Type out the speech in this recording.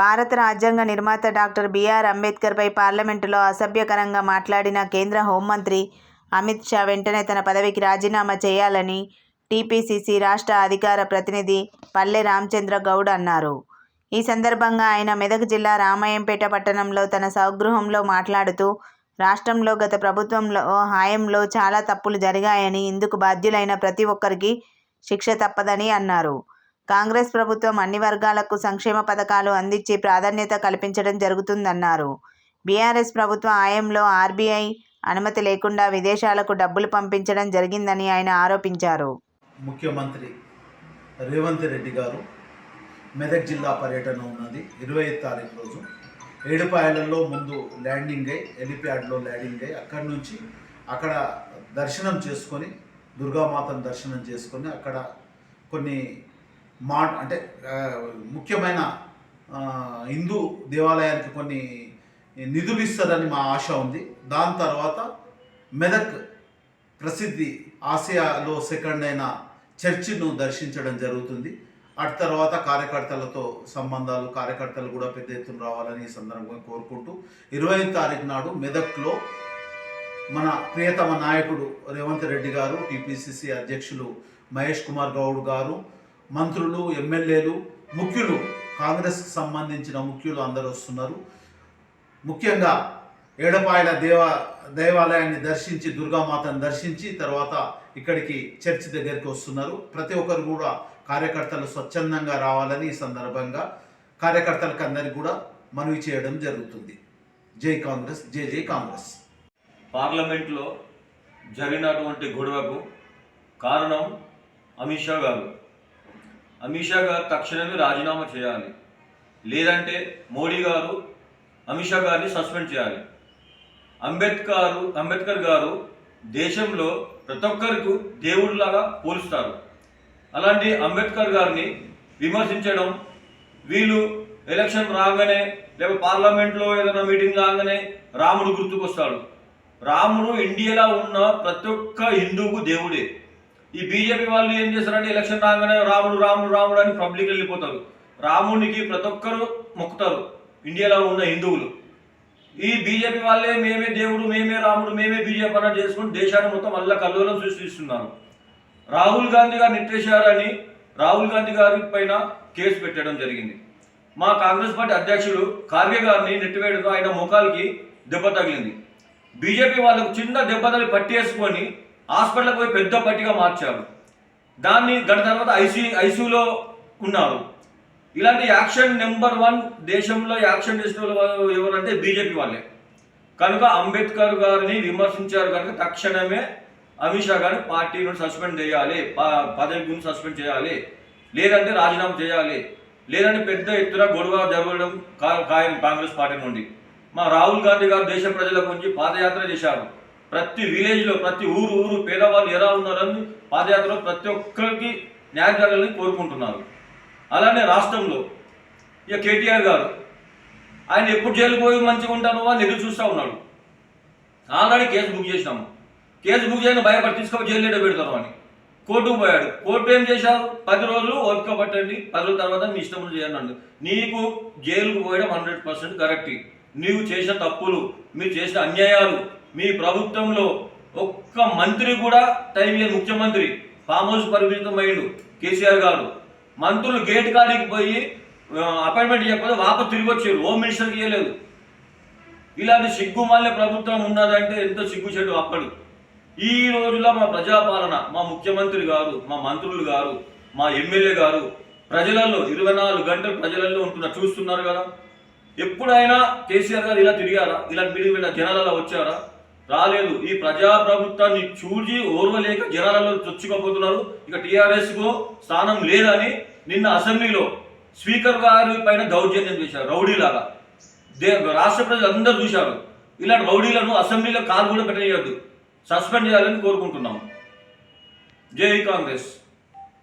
భారత రాజ్యాంగ నిర్మాత డాక్టర్ బిఆర్ అంబేద్కర్పై పార్లమెంటులో అసభ్యకరంగా మాట్లాడిన కేంద్ర హోంమంత్రి అమిత్ షా వెంటనే తన పదవికి రాజీనామా చేయాలని టీపీసీసీ రాష్ట్ర అధికార ప్రతినిధి పల్లె రామచంద్ర గౌడ్ అన్నారు. ఈ సందర్భంగా ఆయన మెదక్ జిల్లా రామాయంపేట పట్టణంలో తన స్వగృహంలో మాట్లాడుతూ రాష్ట్రంలో గత ప్రభుత్వంలో హాయంలో చాలా తప్పులు జరిగాయని ఇందుకు బాధ్యులైన ప్రతి ఒక్కరికి శిక్ష తప్పదని అన్నారు. కాంగ్రెస్ ప్రభుత్వం అన్ని వర్గాలకు సంక్షేమ పథకాలు అందించి ప్రాధాన్యత కల్పించడం జరుగుతుందన్నారు. బీఆర్ఎస్ ప్రభుత్వ ఆయంలో ఆర్బీఐ అనుమతి లేకుండా విదేశాలకు డబ్బులు పంపించడం జరిగిందని ఆయన ఆరోపించారు. ముఖ్యమంత్రి రేవంత్ రెడ్డి గారు మెదక్ జిల్లా పర్యటన ఉన్నది. ఇరవై ఐదు తారీఖు రోజు ఏడుపాయలలో ముందు ల్యాండింగ్ అయ్యి హెలిప్యాడ్లో ల్యాండింగ్ అయ్యి అక్కడి నుంచి అక్కడ దర్శనం చేసుకొని దుర్గామాతను దర్శనం చేసుకొని అక్కడ కొన్ని మా అంటే ముఖ్యమైన హిందూ దేవాలయానికి కొన్ని నిధులు ఇస్తారని మా ఆశ ఉంది. దాని తర్వాత మెదక్ ప్రసిద్ధి ఆసియాలో సెకండ్ అయిన చర్చిను దర్శించడం జరుగుతుంది. అటు తర్వాత కార్యకర్తలతో సంబంధాలు కార్యకర్తలు కూడా పెద్ద ఎత్తున రావాలని ఈ సందర్భంగా కోరుకుంటూ ఇరవై తారీఖు నాడు మెదక్లో మన ప్రియతమ నాయకుడు రేవంత్ రెడ్డి గారు టీపీసీసీ అధ్యక్షులు మహేష్ కుమార్ గౌడ్ గారు మంత్రులు ఎమ్మెల్యేలు ముఖ్యులు కాంగ్రెస్కి సంబంధించిన ముఖ్యులు అందరూ వస్తున్నారు. ముఖ్యంగా ఏడపాయల దేవ దేవాలయాన్ని దర్శించి దుర్గామాతను దర్శించి తర్వాత ఇక్కడికి చర్చి దగ్గరికి వస్తున్నారు. ప్రతి ఒక్కరు కూడా కార్యకర్తలు స్వచ్ఛందంగా రావాలని ఈ సందర్భంగా కార్యకర్తలకు అందరికీ కూడా మనవి చేయడం జరుగుతుంది. జై కాంగ్రెస్ జై జై కాంగ్రెస్. పార్లమెంట్లో జరిగినటువంటి గొడవకు కారణం అమిత్ షా గారు. అమిత్ షా గారు తక్షణమే రాజీనామా చేయాలి. లేదంటే మోడీ గారు అమిత్ షా గారిని సస్పెండ్ చేయాలి. అంబేద్కర్ అంబేద్కర్ గారు దేశంలో ప్రతి ఒక్కరికి దేవుడిలాగా పోలుస్తారు. అలాంటి అంబేద్కర్ గారిని విమర్శించడం వీళ్ళు ఎలక్షన్ రాగానే లేక పార్లమెంట్లో ఏదైనా మీటింగ్ రాగానే రాముడు గుర్తుకొస్తాడు. రాముడు ఇండియాలో ఉన్న ప్రతి ఒక్క హిందువుకు దేవుడే. ఈ బీజేపీ వాళ్ళు ఏం చేస్తారంటే ఎలక్షన్ రాగానే రాముడు రాముడు రాముడు అని పబ్లిక్ వెళ్ళిపోతారు. రామునికి ప్రతి ఒక్కరు మొక్కుతారు. ఇండియాలో ఉన్న హిందువులు. ఈ బీజేపీ వాళ్ళే మేమే దేవుడు మేమే రాముడు మేమే బీజేపీ అన్న చేసుకుని దేశాన్ని మొత్తం మళ్ళీ కల్లోలం సృష్టిస్తున్నారు. రాహుల్ గాంధీ గారు నెట్టేశారని రాహుల్ గాంధీ గారి పైన కేసు పెట్టడం జరిగింది. మా కాంగ్రెస్ పార్టీ అధ్యక్షుడు ఖార్గే గారిని నెట్టివేయడంతో ఆయన ముఖాలకి దెబ్బ తగిలింది. బీజేపీ వాళ్ళకు చిన్న దెబ్బ తగిలి పట్టేసుకొని హాస్పిటల్కి పోయి పెద్ద పట్టిగా మార్చారు. దాన్ని గత తర్వాత ఐసీ ఐసీయూలో ఉన్నారు. ఇలాంటి యాక్షన్ నెంబర్ వన్ దేశంలో యాక్షన్ చేసిన వాళ్ళు ఎవరంటే బీజేపీ వాళ్ళే. కనుక అంబేద్కర్ గారిని విమర్శించారు కనుక తక్షణమే అమిత్ షా గారిని పార్టీ నుండి సస్పెండ్ చేయాలి పదవి గురించి సస్పెండ్ చేయాలి లేదంటే రాజీనామా చేయాలి లేదంటే పెద్ద ఎత్తున గొడవ జరగడం కా- ఖాయం కాంగ్రెస్ పార్టీ నుండి. మా రాహుల్ గాంధీ గారు దేశ ప్రజల గురించి పాదయాత్ర చేశారు. ప్రతి విలేజ్లో ప్రతి ఊరు ఊరు పేదవాళ్ళు ఎలా ఉన్నారని పాదయాత్రలో ప్రతి ఒక్కరికి న్యాయం జరగాలని కోరుకుంటున్నారు. అలానే రాష్ట్రంలో ఇక కేటీఆర్ గారు ఆయన ఎప్పుడు జైలుకు పోయి మంచిగా ఉంటానో అని ఎదురు చూస్తూ ఉన్నాడు. ఆల్రెడీ కేసు బుక్ చేసినాము. కేసు బుక్ చేయని భయపడి తీసుకొని జైలు పెడతారు అని. కోర్టుకు పోయాడు. కోర్టు ఏం చేశారు? పది రోజులు ఓపిక పట్టండి పది రోజుల తర్వాత మీ ఇష్టం చేయండి నీకు జైలుకు పోయడం హండ్రెడ్ పర్సెంట్ కరెక్ట్. నీవు చేసిన తప్పులు మీరు చేసిన అన్యాయాలు మీ ప్రభుత్వంలో ఒక్క మంత్రి కూడా టైం ఇయ్యని ముఖ్యమంత్రి ఫామ్ హౌస్ పరిమితమైండు కేసీఆర్ గారు. మంత్రులు గేట్ కాడికి పోయి అపాయింట్మెంట్ చెప్పకపోతే వాపస్ తిరిగి వచ్చారు. హోమ్ మినిస్టర్కి ఇవ్వలేదు ఇలాంటి సిగ్గుమాలిన ప్రభుత్వం ఉన్నదంటే ఎంతో సిగ్గుచెడు అప్పడు ఈ రోజుల్లో మా ప్రజాపాలన మా ముఖ్యమంత్రి గారు మా మంత్రులు గారు మా ఎమ్మెల్యే గారు ప్రజలలో ఇరవై నాలుగు గంటలు ప్రజలలో ఉంటున్నారు చూస్తున్నారు కదా. ఎప్పుడైనా కేసీఆర్ గారు ఇలా తిరిగారా? ఇలా మీటింగ్ వెళ్ళిన జనాలలో వచ్చారా? రాలేదు. ఈ ప్రజా ప్రభుత్వాన్ని చూసి ఓర్వలేక జనాలలో చొచ్చుకోపోతున్నారు ఇక టీఆర్ఎస్కు స్థానం లేదని నిన్న అసెంబ్లీలో స్పీకర్ గారి పైన దౌర్జన్యం చేశారు. రౌడీలాగా. దే రాష్ట్ర ప్రజలు అందరూ చూశారు. ఇలాంటి రౌడీలను అసెంబ్లీలో కాల్ కూడా పెట్టేయద్దు సస్పెండ్ చేయాలని కోరుకుంటున్నాము. జై కాంగ్రెస్.